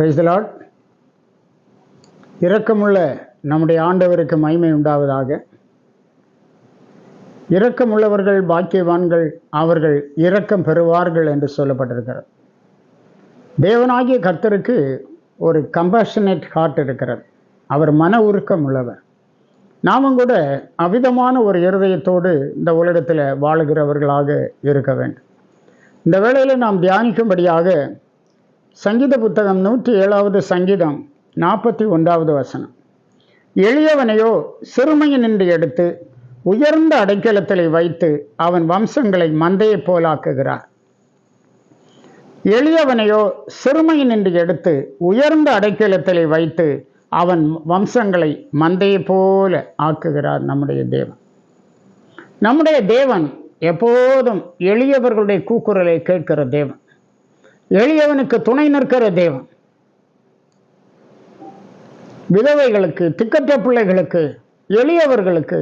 Praise the Lord இரக்கமுள்ள நம்முடைய ஆண்டவருக்கு மகிமை உண்டாவதாக. இரக்கமுள்ளவர்கள் பாக்கியவான்கள் அவர்கள் இரக்கம் பெறுவார்கள் என்று சொல்லப்பட்டிருக்கிறது. தேவனாகிய கர்த்தருக்கு ஒரு கம்பேஷனேட் ஹார்ட் இருக்கிறது. அவர் மன உருக்கம் உள்ளவர். நாமும் கூட அவிதமான ஒரு இருதயத்தோடு இந்த உலகத்தில் வாழுகிறவர்களாக இருக்க வேண்டும். இந்த வேளையில் நாம் தியானிக்கும்படியாக சங்கீத புத்தகம் நூற்றி ஏழாவது சங்கீதம் நாற்பத்தி ஒன்றாவது வசனம். எளியவனையோ சிறுமையின் எடுத்து உயர்ந்த அடைக்கலத்திலே வைத்து அவன் வம்சங்களை மந்தையைப் போலாக்குகிறார். எளியவனையோ சிறுமையினின்று எடுத்து உயர்ந்த அடைக்கலத்திலே வைத்து அவன் வம்சங்களை மந்தையைப் போல ஆக்குகிறார் நம்முடைய தேவன். நம்முடைய தேவன் எப்போதும் எளியவர்களுடைய கூக்குரலை கேட்கிற தேவன். எளியவனுக்கு துணை நிற்கிற தேவன். விதவைகளுக்கு திக்கற்ற பிள்ளைகளுக்கு எளியவர்களுக்கு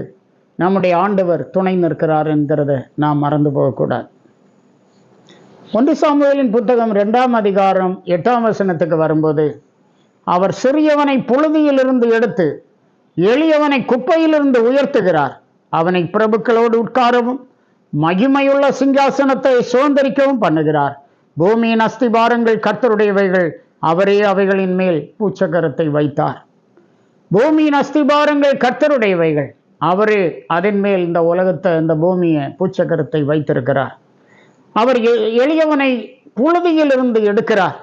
நம்முடைய ஆண்டவர் துணை நிற்கிறார் என்கிறத நாம் மறந்து போகக்கூடாது. ஒன்று சாமுவேலின் புத்தகம் ரெண்டாம் அதிகாரம் எட்டாம் வசனத்துக்கு வரும்போது அவர் சிறியவனை புழுதியிலிருந்து எடுத்து எளியவனை குப்பையிலிருந்து உயர்த்துகிறார். அவனை பிரபுக்களோடு உட்காரவும் மகிமையுள்ள சிங்காசனத்தை சுதந்திரிக்கவும் பண்ணுகிறார். பூமியின் அஸ்திபாரங்கள் கர்த்தருடையவைகள். அவரே அவைகளின் மேல் பூச்சக்கரத்தை வைத்தார். பூமியின் அஸ்திபாரங்கள் கர்த்தருடையவைகள். அவரே அதன் மேல் இந்த உலகத்தை இந்த பூமியை பூச்சக்கரத்தை வைத்திருக்கிறார். அவர் எ- எளியவனை புழுதியிலிருந்து எடுக்கிறார்.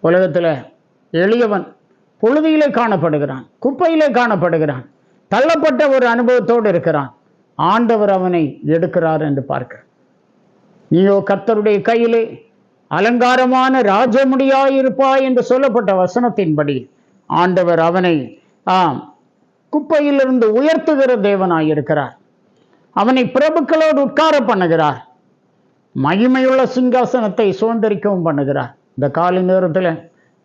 உலகத்தில் எளியவன் புழுதியிலே காணப்படுகிறான் குப்பையிலே காணப்படுகிறான் தள்ளப்பட்ட ஒரு அனுபவத்தோடு இருக்கிறான். ஆண்டவர் அவனை எடுக்கிறார் என்று பார்க்கிறார் நீயோ கர்த்தருடைய கையிலே அலங்காரமான ராஜமுடியாயிருப்பாய் என்று சொல்லப்பட்ட வசனத்தின்படி ஆண்டவர் அவனை ஆம் குப்பையிலிருந்து உயர்த்துகிற தேவனாயிருக்கிறார். அவனை பிரபுக்களோடு உட்கார பண்ணுகிறார். மகிமையுள்ள சிங்காசனத்தை சுதந்திரிக்கவும் பண்ணுகிறார். இந்த காலை நேரத்தில்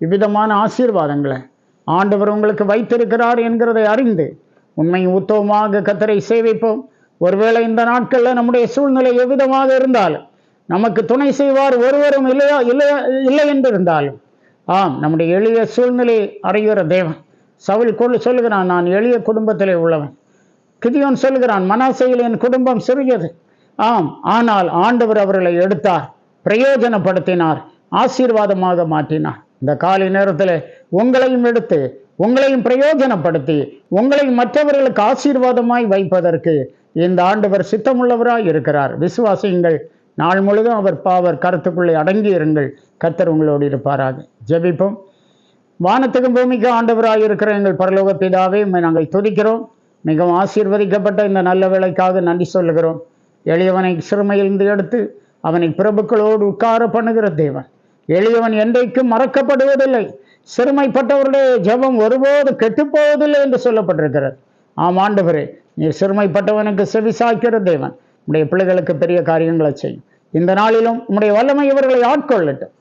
இவ்விதமான ஆசீர்வாதங்களை ஆண்டவர் உங்களுக்கு வைத்திருக்கிறார் என்கிறதை அறிந்து உண்மை உத்தவமாக கத்தரை சேவிப்போம். ஒருவேளை இந்த நாட்களில் நம்முடைய சூழ்நிலை எவ்விதமாக இருந்தாலும் நமக்கு துணை செய்வார் ஒருவரும் இல்லையா இல்லையா இல்லை என்று இருந்தாலும் ஆம் நம்முடைய எளிய சூழ்நிலை அறிகிற தேவன். சவுல் கொள்ளு சொல்லுகிறான் நான் எளிய குடும்பத்திலே உள்ளவன். கிதியோன் சொல்கிறான் மனாசையில் என் குடும்பம் சிறியது. ஆம் ஆனால் ஆண்டவர் அவர்களை எடுத்தார் பிரயோஜனப்படுத்தினார் ஆசீர்வாதமாக மாற்றினார். இந்த காலை நேரத்தில் உங்களையும் எடுத்து உங்களையும் பிரயோஜனப்படுத்தி உங்களை மற்றவர்களுக்கு ஆசீர்வாதமாய் வைப்பதற்கு இந்த ஆண்டவர் சித்தமுள்ளவராய் இருக்கிறார். விசுவாசியுங்கள் நாள் முழுதும் அவர் பாவர் கருத்துக்குள்ளே அடங்கி இருங்கள். கர்த்தர் உங்களோடு இருப்பாராக. ஜெபிப்போம். வானத்துக்கும் பூமிக்கு ஆண்டவராக இருக்கிற எங்கள் பரலோக பிதாவே நாங்கள் துதிக்கிறோம். மிகவும் ஆசீர்வதிக்கப்பட்ட இந்த நல்ல வேலைக்காக நன்றி சொல்லுகிறோம். எளியவனை சிறுமையிலிருந்து எடுத்து அவனை பிரபுக்களோடு உட்கார பண்ணுகிற தேவன். எளியவன் என்றைக்கும் மறக்கப்படுவதில்லை. சிறுமைப்பட்டவருடைய ஜெபம் ஒருபோது கெட்டுப்போவதில்லை என்று சொல்லப்பட்டிருக்கிறது. ஆம் ஆண்டவரே நீ சிறுமைப்பட்டவனுக்கு செவிசாய்க்கிற தேவன். உடைய பிள்ளைகளுக்கு பெரிய காரியங்களை செய்யும். இந்த நாளிலும் உம்முடைய வல்லமை இவர்களை ஆட்கொள்ளட்டும்.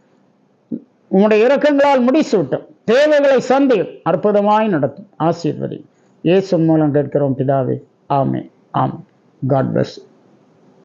இறக்கங்களால் முடிச்சு முடிசூட்டும். தேவைகளை சந்தையும். அற்புதமாய் நடத்தும். ஆசீர்வதி இயேசு மூலம் கேட்கிறோம் பிதாவே. ஆமே ஆம் காட் பிளஸ்.